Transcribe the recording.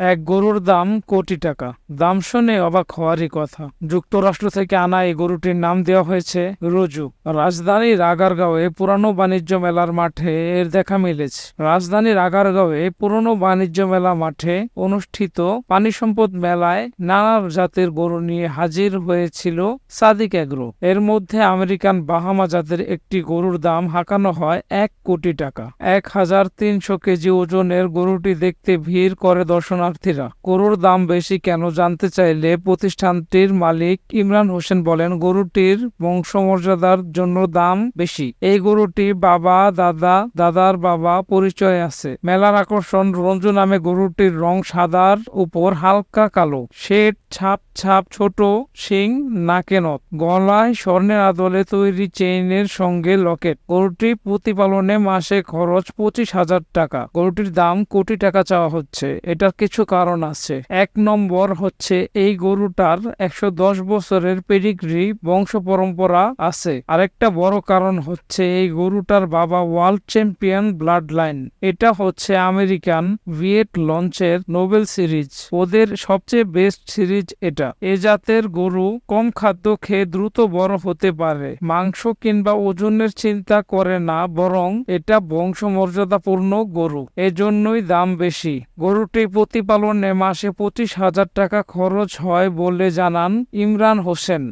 এক গরুর দাম কোটি টাকা। দাম শুনে অবাক হওয়ারই কথা। যুক্তরাষ্ট্র থেকে আনা এই গরুটির নাম দেওয়া হয়েছে রোজু। রাজধানীর আগারগাঁওয়ে পুরানো বাণিজ্য মেলার মাঠে এর দেখা মিলেছে। রাজধানীর আগারগাঁওয়ে পুরনো বাণিজ্য মেলা মাঠে অনুষ্ঠিত পানি সম্পদ মেলায় নানা জাতের গরু নিয়ে হাজির হয়েছিল সাদিক এগ্রো। এর মধ্যে আমেরিকান বাহামা জাতের একটি গরুর দাম হাঁকানো হয় এক কোটি টাকা। এক হাজার তিনশো কেজি ওজনের গরুটি দেখতে ভিড় করে দর্শনার্থীরা গরুর দাম বেশি কেন জানতে চাইলে প্রতিষ্ঠানটির মালিক ইমরান হোসেন বলেন, গরুটির বংশমর্যাদার জন্য দাম বেশি। এই গরুটি বাবা, দাদা, দাদার বাবা পরিচয় আছে। মেলার আকর্ষণ রঞ্জু নামে গরুটির রং সাদার উপর হালকা কালো। শেড, ছাপ ছাপ, ছোট শিং, নাকে নথ গলায় স্বর্ণের আদলে তৈরি চেইনের সঙ্গে লকেট। গরুটি প্রতিপালনে মাসে খরচ পঁচিশ হাজার টাকা। গরুটির দাম কোটি টাকা চাওয়া হচ্ছে। এটার কিছু কারণ আছে। এক নম্বর হচ্ছে এই গরুটার একশো দশ বছরের পেডিগ্রি বংশ পরম্পরা আছে। আরেকটা বড় কারণ হচ্ছে এই গরুটার বাবা ওয়ার্ল্ড চ্যাম্পিয়ন ব্লাড লাইন এটা হচ্ছে আমেরিকান ভিয়েট লঞ্চের নোবেল সিরিজ। ওদের সবচেয়ে বেস্ট সিরিজ এটা। এ জাতের গরু কম খাদ্য খেয়ে দ্রুত বড় হতে পারে। মাংস কিংবা ওজনের চিন্তা করে না, বরং এটা বংশমর্যাদাপূর্ণ গরু। এজন্যই দাম বেশি। গরুটি প্রতিপালনে মাসে পঁচিশ হাজার টাকা খরচ হয় বলে জানান ইমরান হোসেন।